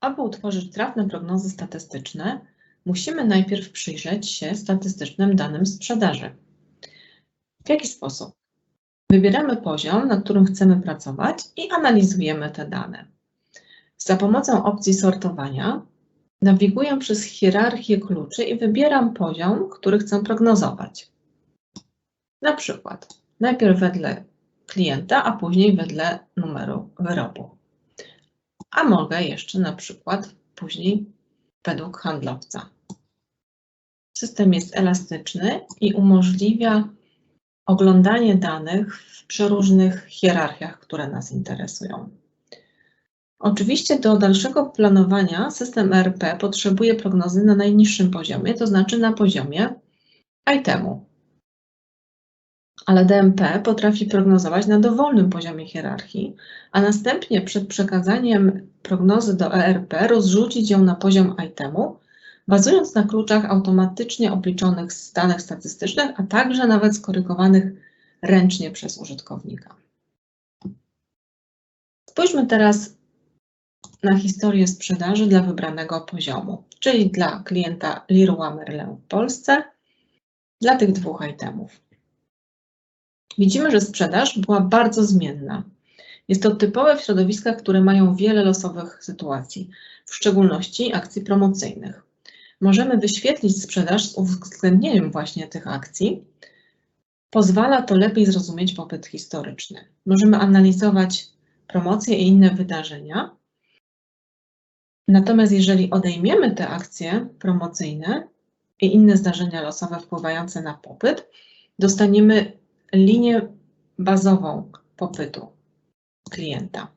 aby utworzyć trafne prognozy statystyczne, musimy najpierw przyjrzeć się statystycznym danym sprzedaży. W jaki sposób? Wybieramy poziom, na którym chcemy pracować i analizujemy te dane. Za pomocą opcji sortowania nawiguję przez hierarchię kluczy i wybieram poziom, który chcę prognozować. Na przykład najpierw wedle klienta, a później wedle numeru wyrobu. A mogę jeszcze na przykład później według handlowca. System jest elastyczny i umożliwia oglądanie danych w przeróżnych hierarchiach, które nas interesują. Oczywiście do dalszego planowania system ERP potrzebuje prognozy na najniższym poziomie, to znaczy na poziomie itemu. Ale DMP potrafi prognozować na dowolnym poziomie hierarchii, a następnie przed przekazaniem prognozy do ERP rozrzucić ją na poziom itemu, bazując na kluczach automatycznie obliczonych z danych statystycznych, a także nawet skorygowanych ręcznie przez użytkownika. Spójrzmy teraz na historię sprzedaży dla wybranego poziomu, czyli dla klienta Leroy Merlin w Polsce, dla tych dwóch itemów. Widzimy, że sprzedaż była bardzo zmienna. Jest to typowe w środowiskach, które mają wiele losowych sytuacji, w szczególności akcji promocyjnych. Możemy wyświetlić sprzedaż z uwzględnieniem właśnie tych akcji. Pozwala to lepiej zrozumieć popyt historyczny. Możemy analizować promocje i inne wydarzenia, Natomiast jeżeli odejmiemy te akcje promocyjne i inne zdarzenia losowe wpływające na popyt, dostaniemy linię bazową popytu klienta.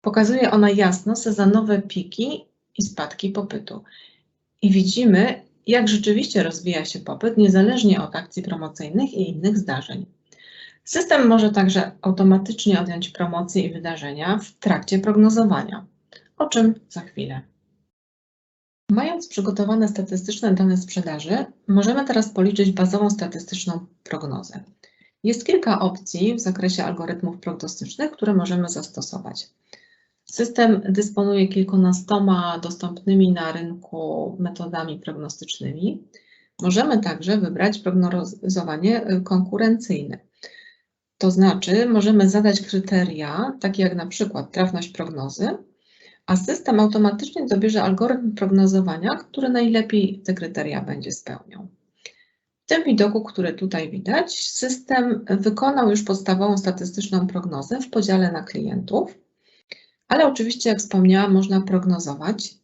Pokazuje ona jasno sezonowe piki i spadki popytu. I widzimy, jak rzeczywiście rozwija się popyt, niezależnie od akcji promocyjnych i innych zdarzeń. System może także automatycznie odjąć promocje i wydarzenia w trakcie prognozowania o czym za chwilę. Mając przygotowane statystyczne dane sprzedaży, możemy teraz policzyć bazową statystyczną prognozę. Jest kilka opcji w zakresie algorytmów prognostycznych, które możemy zastosować. System dysponuje kilkunastoma dostępnymi na rynku metodami prognostycznymi. Możemy także wybrać prognozowanie konkurencyjne. To znaczy, możemy zadać kryteria, takie jak na przykład trafność prognozy, a system automatycznie dobierze algorytm prognozowania, który najlepiej te kryteria będzie spełniał. W tym widoku, który tutaj widać, system wykonał już podstawową statystyczną prognozę w podziale na klientów, ale oczywiście, jak wspomniałam, można prognozować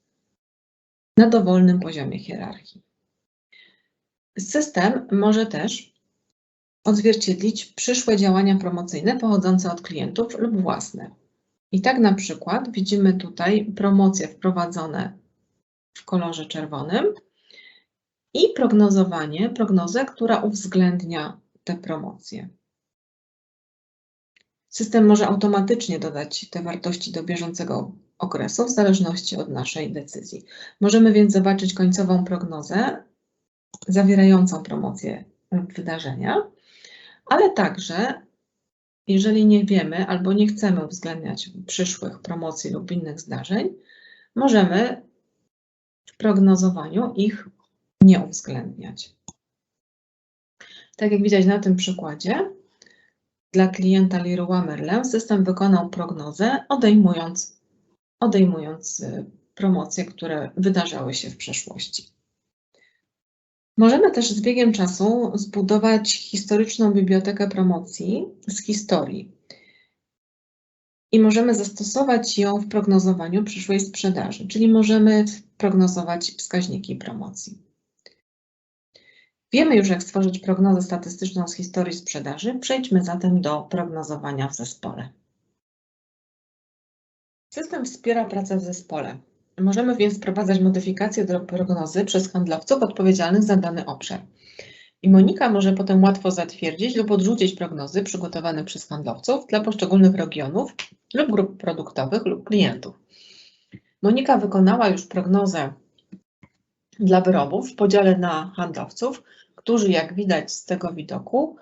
na dowolnym poziomie hierarchii. System może też odzwierciedlić przyszłe działania promocyjne pochodzące od klientów lub własne. I tak na przykład widzimy tutaj promocje wprowadzone w kolorze czerwonym i prognozowanie, prognozę, która uwzględnia te promocje. System może automatycznie dodać te wartości do bieżącego okresu w zależności od naszej decyzji. Możemy więc zobaczyć końcową prognozę zawierającą promocję wydarzenia, ale także jeżeli nie wiemy albo nie chcemy uwzględniać przyszłych promocji lub innych zdarzeń, możemy w prognozowaniu ich nie uwzględniać. Tak jak widać na tym przykładzie, dla klienta Leroy Merlin system wykonał prognozę, odejmując, odejmując y, promocje, które wydarzały się w przeszłości. Możemy też z biegiem czasu zbudować historyczną bibliotekę promocji z historii i możemy zastosować ją w prognozowaniu przyszłej sprzedaży, czyli możemy prognozować wskaźniki promocji. Wiemy już, jak stworzyć prognozę statystyczną z historii sprzedaży. Przejdźmy zatem do prognozowania w zespole. System wspiera pracę w zespole. Możemy więc wprowadzać modyfikacje do prognozy przez handlowców odpowiedzialnych za dany obszar. I Monika może potem łatwo zatwierdzić lub odrzucić prognozy przygotowane przez handlowców dla poszczególnych regionów lub grup produktowych lub klientów. Monika wykonała już prognozę dla wyrobów w podziale na handlowców, którzy jak widać z tego widoku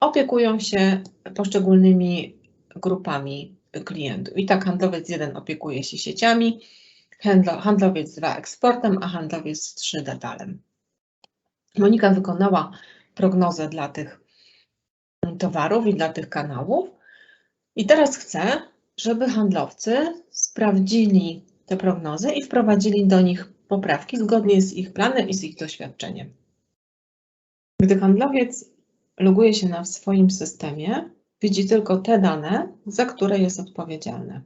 opiekują się poszczególnymi grupami klientów. I tak handlowiec jeden opiekuje się sieciami, handlowiec dwa eksportem, a handlowiec trzy detalem. Monika wykonała prognozę dla tych towarów i dla tych kanałów. I teraz chcę, żeby handlowcy sprawdzili te prognozy i wprowadzili do nich poprawki zgodnie z ich planem i z ich doświadczeniem. Gdy handlowiec loguje się na swoim systemie, widzi tylko te dane, za które jest odpowiedzialny.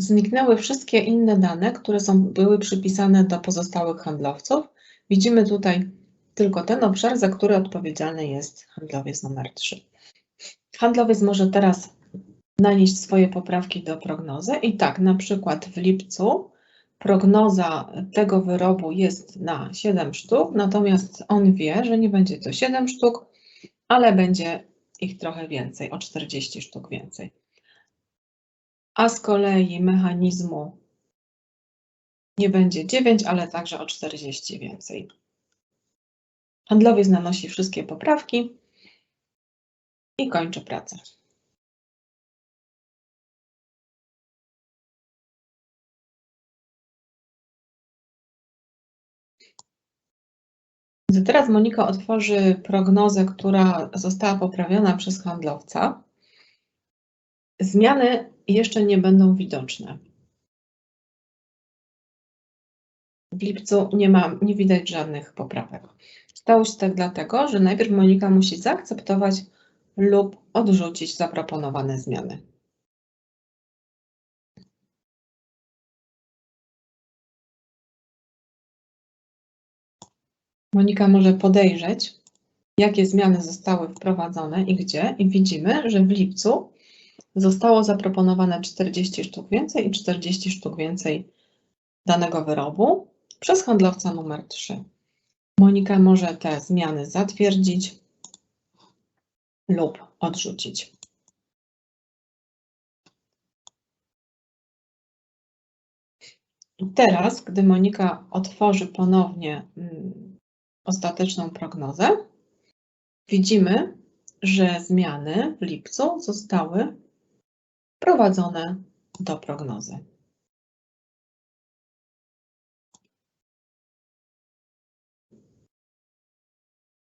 Zniknęły wszystkie inne dane, które są, były przypisane do pozostałych handlowców. Widzimy tutaj tylko ten obszar, za który odpowiedzialny jest handlowiec numer 3. Handlowiec może teraz nanieść swoje poprawki do prognozy i tak, na przykład w lipcu prognoza tego wyrobu jest na 7 sztuk, natomiast on wie, że nie będzie to 7 sztuk, ale będzie ich trochę więcej, o 40 sztuk więcej a z kolei mechanizmu nie będzie 9, ale także o 40 więcej. Handlowiec nanosi wszystkie poprawki i kończy pracę. Teraz Monika otworzy prognozę, która została poprawiona przez handlowca. Zmiany jeszcze nie będą widoczne. W lipcu nie, ma, nie widać żadnych poprawek. Stało się tak dlatego, że najpierw Monika musi zaakceptować lub odrzucić zaproponowane zmiany. Monika może podejrzeć, jakie zmiany zostały wprowadzone i gdzie, i widzimy, że w lipcu Zostało zaproponowane 40 sztuk więcej i 40 sztuk więcej danego wyrobu przez handlowca numer 3. Monika może te zmiany zatwierdzić lub odrzucić. Teraz, gdy Monika otworzy ponownie mm, ostateczną prognozę, widzimy, że zmiany w lipcu zostały wprowadzone do prognozy.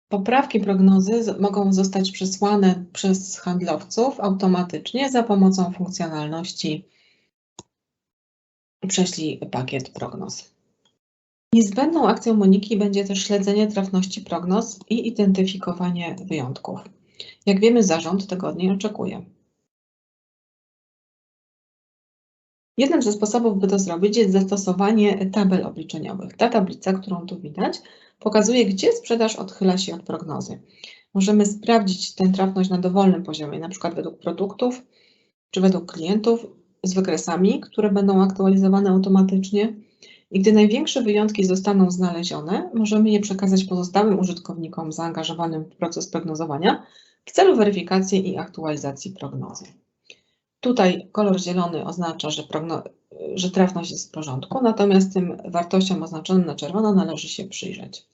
Poprawki prognozy mogą zostać przesłane przez handlowców automatycznie za pomocą funkcjonalności Prześlij pakiet prognoz. Niezbędną akcją Moniki będzie też śledzenie trafności prognoz i identyfikowanie wyjątków. Jak wiemy, zarząd tego od niej oczekuje. Jednym ze sposobów, by to zrobić, jest zastosowanie tabel obliczeniowych. Ta tablica, którą tu widać, pokazuje, gdzie sprzedaż odchyla się od prognozy. Możemy sprawdzić tę trafność na dowolnym poziomie, na przykład według produktów czy według klientów z wykresami, które będą aktualizowane automatycznie. I gdy największe wyjątki zostaną znalezione, możemy je przekazać pozostałym użytkownikom zaangażowanym w proces prognozowania w celu weryfikacji i aktualizacji prognozy. Tutaj kolor zielony oznacza, że, że trafność jest w porządku, natomiast tym wartościom oznaczonym na czerwono należy się przyjrzeć.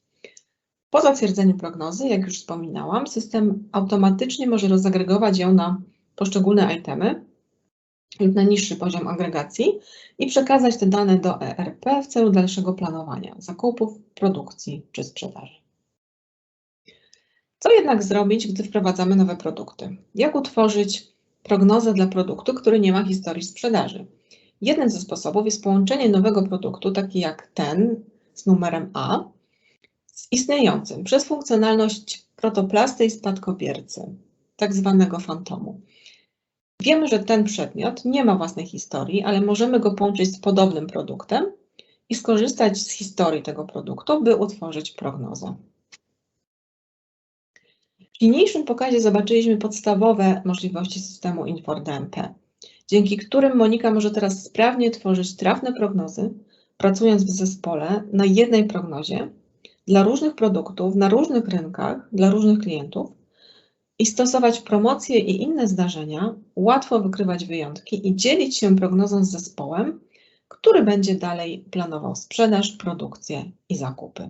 Po zatwierdzeniu prognozy, jak już wspominałam, system automatycznie może rozagregować ją na poszczególne itemy lub na niższy poziom agregacji i przekazać te dane do ERP w celu dalszego planowania zakupów, produkcji czy sprzedaży. Co jednak zrobić, gdy wprowadzamy nowe produkty? Jak utworzyć prognozę dla produktu, który nie ma historii sprzedaży. Jednym ze sposobów jest połączenie nowego produktu, taki jak ten z numerem A, z istniejącym przez funkcjonalność protoplasty i spadkobiercy, tak zwanego fantomu. Wiemy, że ten przedmiot nie ma własnej historii, ale możemy go połączyć z podobnym produktem i skorzystać z historii tego produktu, by utworzyć prognozę. W niniejszym pokazie zobaczyliśmy podstawowe możliwości systemu InforDMP, dzięki którym Monika może teraz sprawnie tworzyć trafne prognozy, pracując w zespole na jednej prognozie dla różnych produktów, na różnych rynkach, dla różnych klientów i stosować promocje i inne zdarzenia, łatwo wykrywać wyjątki i dzielić się prognozą z zespołem, który będzie dalej planował sprzedaż, produkcję i zakupy.